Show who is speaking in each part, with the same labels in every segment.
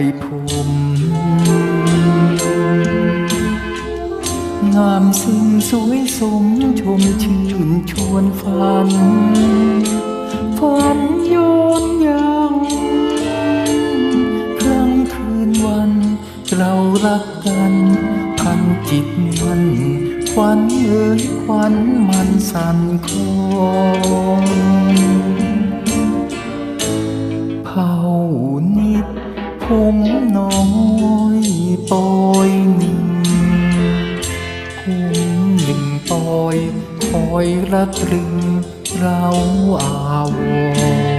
Speaker 1: อยผมงามสิ่งสวยสมชมชื่นชวนฝัน ฝันย้อนยังครั้งคืนวัน เรารักกันพันจิตมันควันเอ่ยควันมันสั่นคลอน ปอยหนึ่งผมหนึ่งปอยคอยรัดรึงเราอาวร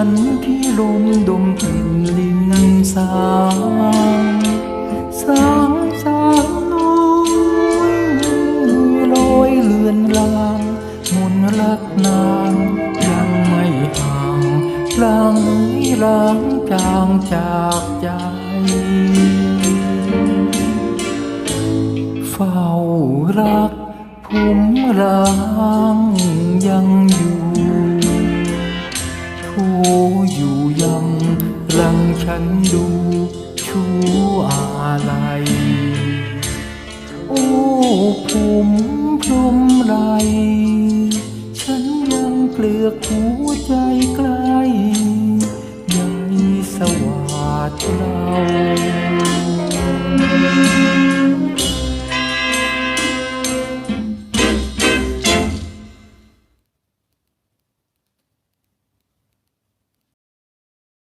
Speaker 1: ฉันที่ลมดมกลิ่นลิ้นสางสางสางน้อยลอยเลือนลางมุนรักนางยังไม่ห่างลางลางจางจากใจเฝ้ารักผมร้างยัง ลังฉันดูชูอะไรโอ้ผมพรมไร ฉันยังเกลือกหัวใจใกล้ใยสวัสดเรา